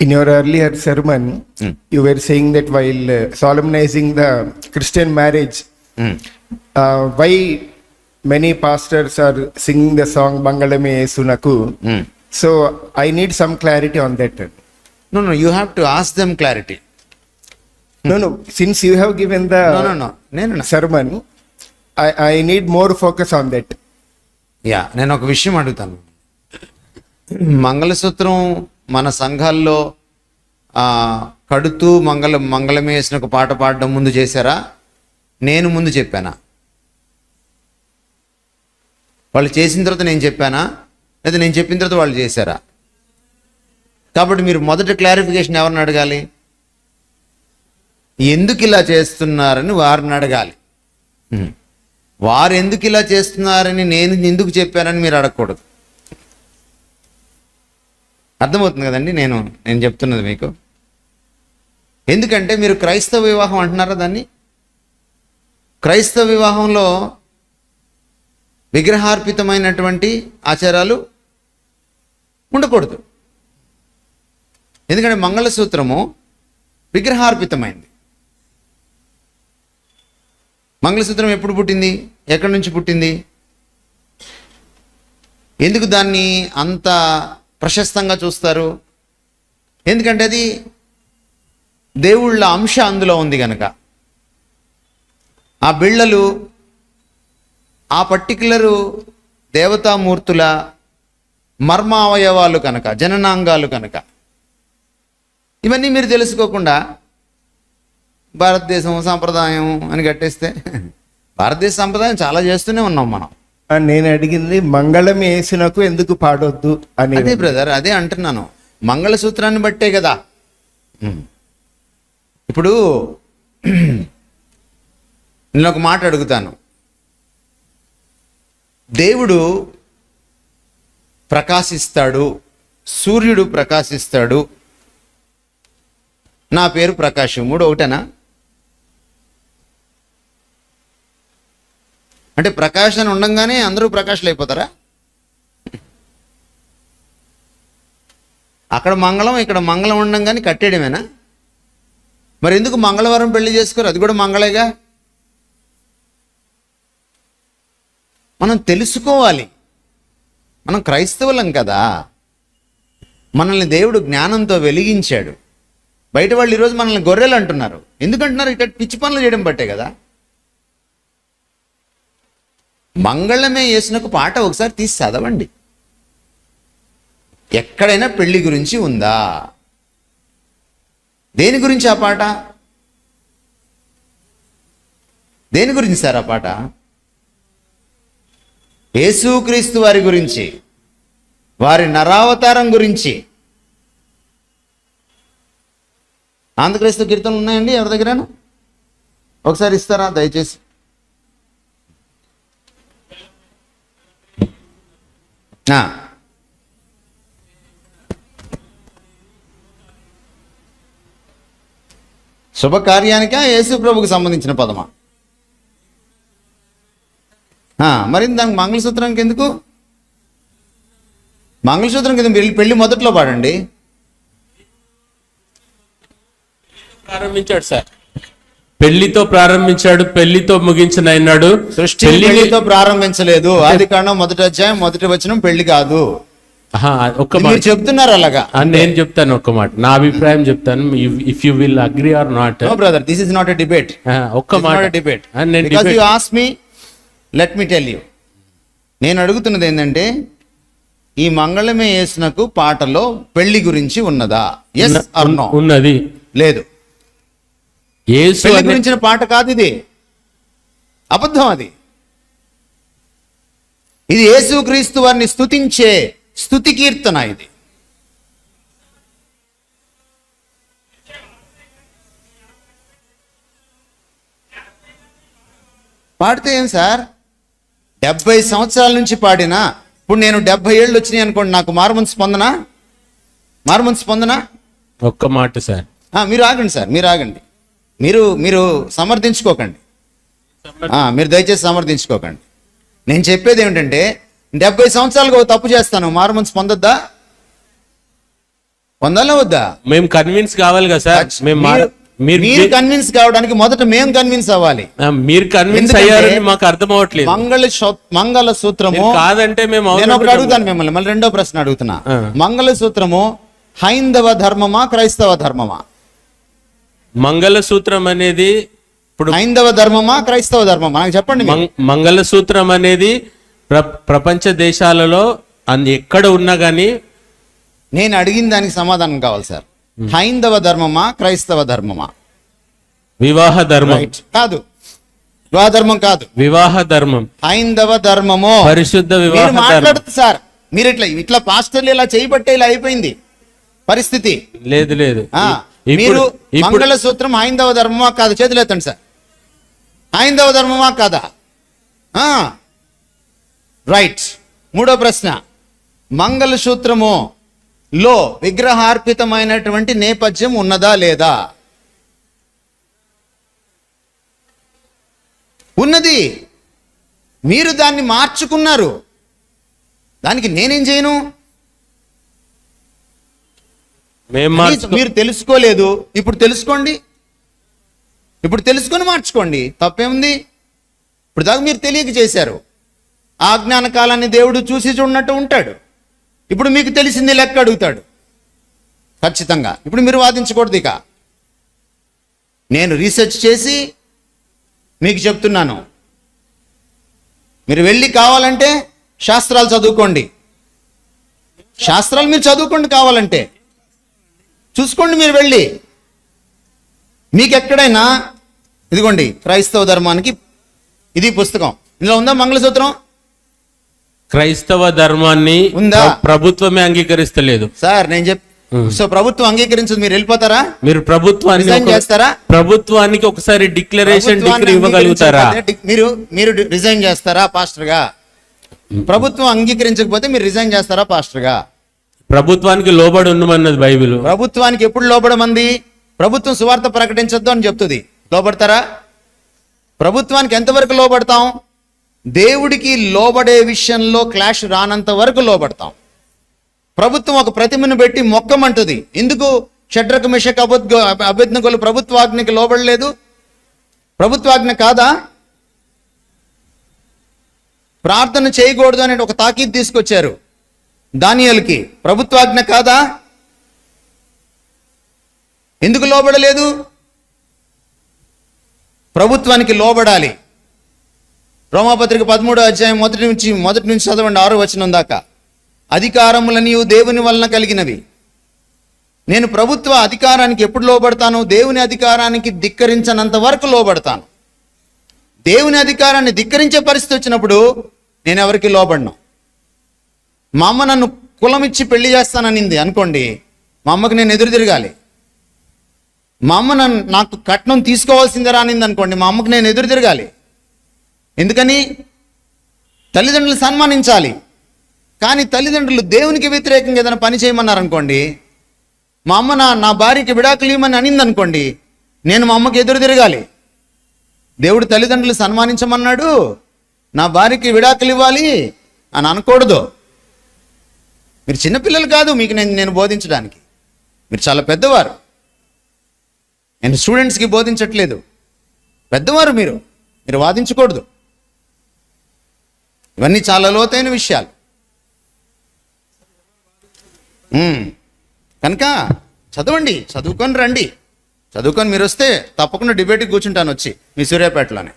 In your earlier sermon, Hmm. you were saying that while uh, solemnizing the Christian marriage, um. uh, why many pastors are singing the song Bangalame Sunaku. Um. So I need some clarity on that. No, no, you have to ask them clarity. No, no. Since you have given the No, no, no. నేను నా- sermon, I, I need more focus on that. Yeah నేను ఒక విషయం అడుగుతాను మంగళసూత్రం మన సంఘాల్లో కడుతూ మంగళ మంగళమే వేసిన ఒక పాట పాడడం ముందు చేశారా? నేను ముందు చెప్పానా? వాళ్ళు చేసిన తర్వాత నేను చెప్పానా? లేదా నేను చెప్పిన తర్వాత వాళ్ళు చేశారా? కాబట్టి మీరు మొదట క్లారిఫికేషన్ ఎవరిని అడగాలి? ఎందుకు ఇలా చేస్తున్నారని వారిని అడగాలి. వారు ఎందుకు ఇలా చేస్తున్నారని నేను ఎందుకు చెప్పానని మీరు అడగకూడదు. అర్థమవుతుంది కదండి నేను నేను చెప్తున్నది మీకు. ఎందుకంటే మీరు క్రైస్తవ వివాహం అంటున్నారా దాన్ని? క్రైస్తవ వివాహంలో విగ్రహార్పితమైనటువంటి ఆచారాలు ఉండకూడదు. ఎందుకంటే మంగళసూత్రము విగ్రహార్పితమైంది. మంగళసూత్రం ఎప్పుడు పుట్టింది? ఎక్కడి నుంచి పుట్టింది? ఎందుకు దాన్ని అంత ప్రశస్తంగా చూస్తారు. ఎందుకంటే అది దేవుళ్ళ అంశ అందులో ఉంది కనుక ఆ బిళ్ళలు ఆ పర్టికులరు దేవతామూర్తుల మర్మావయవాలు కనుక జననాంగాలు కనుక. ఇవన్నీ మీరు తెలుసుకోకుండా భారతదేశం సాంప్రదాయం అని కట్టేస్తే భారతదేశ సాంప్రదాయం చాలా చేస్తూనే ఉన్నాం మనం. నేను అడిగింది మంగళం వేసినకు ఎందుకు పాడొద్దు? అని అదే బ్రదర్ అదే అంటున్నాను. మంగళసూత్రాన్ని బట్టే కదా. ఇప్పుడు నేను ఒక మాట అడుగుతాను. దేవుడు ప్రకాశిస్తాడు సూర్యుడు ప్రకాశిస్తాడు. నా పేరు ప్రకాశం. మూడు ఒకటేనా? అంటే ప్రకాశం ఉండంగానే అందరూ ప్రకాశలు అయిపోతారా? అక్కడ మంగళం ఇక్కడ మంగళం ఉండంగానే కట్టేయడమేనా? మరి ఎందుకు మంగళవారం పెళ్ళి చేసుకోరు? అది కూడా మంగళేగా? మనం తెలుసుకోవాలి. మనం క్రైస్తవులం కదా. మనల్ని దేవుడు జ్ఞానంతో వెలిగించాడు. బయట వాళ్ళు ఈరోజు మనల్ని గొర్రెలు అంటున్నారు. ఎందుకంటున్నారు? ఇక్కడ పిచ్చి పనులు చేయడం బట్టే కదా. మంగళమే వేసినకు పాట ఒకసారి తీసి చదవండి. ఎక్కడైనా పెళ్ళి గురించి ఉందా? దేని గురించి ఆ పాట? దేని గురించి సార్ ఆ పాట? యేసుక్రీస్తు వారి గురించి వారి నరావతారం గురించి. ఆంధ్రక్రీస్తు కీర్తనలు ఉన్నాయండి ఎవరి దగ్గర ఒకసారి ఇస్తారా? దయచేసి. శుభకార్యానికా? యేసు ప్రభుకు సంబంధించిన పదమా? ఆ, మరి దానికి మంగళసూత్రానికి ఎందుకు మంగళసూత్రం కింద పెళ్ళి పెళ్ళి మొదట్లో పాడండి. ప్రారంభించాడు సార్. పెళ్ళితో ప్రారంభించాడు పెళ్ళితో ముగించిన అయినాడు సృష్టి పెళ్ళితో ప్రారంభించలేదు. ఆది కాండం మొదటి అధ్యాయం మొదటి వచనం పెళ్ళి కాదు. ఒక్క మాట. చెప్తున్నారు అలాగా? నేను చెప్తాను ఒక్క మాట. నా అభిప్రాయం చెప్తాను. If you will agree or not brother this is not a debate ఒక్క మాట. Debate you ask me let me tell you నేను అడుగుతున్నది ఏంటంటే ఈ మంగళమే యేసునకు పాటలో పెళ్ళి గురించి ఉన్నదా? ఎస్ ఉన్నది. లేదు. యేసు గురించిన పాట కాదు ఇది. అబద్ధం అది. ఇది యేసుక్రీస్తు వారిని స్తుతించే స్తుతి కీర్తన ఇది. పాడితే ఏం సార్? డెబ్బై సంవత్సరాల నుంచి పాడినా ఇప్పుడు నేను డెబ్బై ఏళ్ళు వచ్చినాయి అనుకోండి నాకు మారుమన్ స్పందన? మారుమన్ స్పందన? ఒక్క మాట సార్. మీరు ఆగండి సార్ మీరు ఆగండి. మీరు మీరు సమర్థించుకోకండి. మీరు దయచేసి సమర్థించుకోకండి. నేను చెప్పేది ఏమిటంటే డెబ్బై సంవత్సరాలుగా తప్పు చేస్తాను మారుమనసు పొందొద్దా? పొందాలా వద్దా? మేము కన్విన్స్ కావాలి కదా సార్. మేము మీరు- కన్విన్స్ కావడానికి మొదట మేము కన్విన్స్ అవ్వాలి. మీరు కన్విన్స్ అయ్యారని మాకు అర్థం అవ్వట్లేదు. మంగళ మంగళ సూత్రము కాదంటే మేము నేను ఒకటి అడుగుతాను మిమ్మల్ని మళ్ళీ రెండో ప్రశ్న అడుగుతున్నా. మంగళ సూత్రము హైందవ ధర్మమా క్రైస్తవ ధర్మమా? మంగళ సూత్రం అనేది ఇప్పుడు హైందవ ధర్మమా క్రైస్తవ ధర్మమా? నాకు చెప్పండి మీరు. మంగ- మంగళ సూత్రం అనేది ప్ర- ప్రపంచ దేశాలలో అన్ని ఎక్కడ ఉన్నా గానీ నేను అడిగిన దానికి సమాధానం కావాలి సార్. హైందవ ధర్మమా క్రైస్తవ ధర్మమా? వివాహ ధర్మం. కాదు. వివాహ ధర్మం కాదు. వివాహ ధర్మం. హైందవ ధర్మము. పరిశుద్ధ వివాహ ధర్మం. మాట్లాడుతు సార్. మీరు ఇట్లా ఇట్లా పాస్టర్లు ఇలా చేయబట్టే ఇలా అయిపోయింది పరిస్థితి. లేదు లేదు. మీరు ఇప్పుడు మంగళ సూత్రం హైందవ ధర్మమా కాదు? చేతులు ఎత్తండి సార్. హైందవ ధర్మమా కాదా? రైట్. మూడో ప్రశ్న. మంగళ సూత్రము లో విగ్రహార్పితమైనటువంటి నేపథ్యం ఉన్నదా లేదా? ఉన్నది. మీరు దాన్ని మార్చుకున్నారు. దానికి నేనేం చేయను? మీరు తెలుసుకోలేదు. ఇప్పుడు తెలుసుకోండి. ఇప్పుడు తెలుసుకొని మార్చుకోండి. తప్పేముంది? ఇప్పుడు దాకా మీరు తెలియక చేశారు. ఆ జ్ఞాన కాలాన్ని దేవుడు చూసి చూడనట్టు ఉంటాడు. ఇప్పుడు మీకు తెలిసింది లెక్క అడుగుతాడు. ఖచ్చితంగా. ఇప్పుడు మీరు వాదించకూడదు ఇక. నేను రీసెర్చ్ చేసి మీకు చెప్తున్నాను. మీరు వెళ్ళి కావాలంటే శాస్త్రాలు చదువుకోండి. శాస్త్రాలు మీరు చదువుకోండి కావాలంటే. చూసుకోండి మీరు వెళ్ళి. మీకు ఎక్కడైనా ఇదిగోండి క్రైస్తవ ధర్మానికి ఇది పుస్తకం. ఇందులో ఉందా మంగళసూత్రం? క్రైస్తవ ధర్మాన్ని ఉందా? ప్ర- ప్రభుత్వమే అంగీకరిస్తలేదు. సార్ నేను చెప్ సో ప్రభుత్వం అంగీకరించదు మీరు వెళ్ళిపోతారా? మీరు ప్రభుత్వాన్ని చేస్తారా? ప్రభుత్వానికి ఒకసారి డిక్లరేషన్ డిగ్రీ ఇవ్వగలుగుతారా? మీరు మీరు రిజైన్ చేస్తారా పాస్టర్గా ప్రభుత్వం అంగీకరించకపోతే మీరు రిజైన్ చేస్తారా పాస్టర్గా ప్రభుత్వానికి లోబడి ఉండమన్నది బైబిల్. ప్రభుత్వానికి ఎప్పుడు లోబడమంది? ప్రభుత్వం సువార్త ప్రకటించొద్దు అని చెప్తుంది. లోబడతారా? ప్రభుత్వానికి ఎంతవరకు లోబడతాం? దేవుడికి లోబడే విషయంలో క్లాష్ రానంత వరకు లోబడతాం. ప్రభుత్వం ఒక ప్రతిమను పెట్టి మొక్కమంటుంది. ఎందుకు? షడ్రక మిషక్ అబుద్ అభిజ్ఞకులు ప్రభుత్వాజ్ఞకి లోబడలేదు? ప్రభుత్వాజ్ఞ కాదా? ప్రార్థన చేయకూడదు అనే ఒక తాకీద్ తీసుకొచ్చారు. దానియల్కి ప్రభుత్వాజ్ఞ కాదా? ఎందుకు లోబడలేదు? ప్రభుత్వానికి లోబడాలి. రోమాపత్రిక పదమూడో అధ్యాయం మొదటి నుంచి మొదటి నుంచి చదవండి ఆరు వచనం దాకా. అధికారములని దేవుని వలన కలిగినవి. నేను ప్రభుత్వ అధికారానికి ఎప్పుడు లోబడతాను? దేవుని అధికారానికి ధిక్కరించనంత వరకు లోబడతాను. దేవుని అధికారాన్ని ధిక్కరించే పరిస్థితి వచ్చినప్పుడు నేను ఎవరికి లోబడను? మా అమ్మ నన్ను కులం ఇచ్చి పెళ్ళి చేస్తాననింది అనుకోండి మా అమ్మకి నేను ఎదురు తిరగాలి. మా అమ్మ నన్ను నాకు కట్నం తీసుకోవాల్సిందే అనింది అనుకోండి మా అమ్మకి నేను ఎదురు తిరగాలి. ఎందుకని? తల్లిదండ్రులు సన్మానించాలి. కానీ తల్లిదండ్రులు దేవునికి వ్యతిరేకంగా ఏదైనా పని చేయమన్నారు అనుకోండి మా అమ్మ నా నా భార్యకి విడాకులు ఇవ్వమని అనింది అనుకోండి నేను మా అమ్మకి ఎదురు తిరగాలి. దేవుడు తల్లిదండ్రులు సన్మానించమన్నాడు నా భార్యకి విడాకులు ఇవ్వాలి అని అనకూడదు. మీరు చిన్నపిల్లలు కాదు మీకు నేను నేను బోధించడానికి. మీరు చాలా పెద్దవారు. నేను స్టూడెంట్స్కి బోధించట్లేదు. పెద్దవారు మీరు మీరు వాదించకూడదు. ఇవన్నీ చాలా లోతైన విషయాలు. కనుక చదవండి చదువుకొని రండి. చదువుకొని మీరు వస్తే తప్పకుండా డిబేట్కి కూర్చుంటాను వచ్చి మీ సూర్యాపేటలోనే.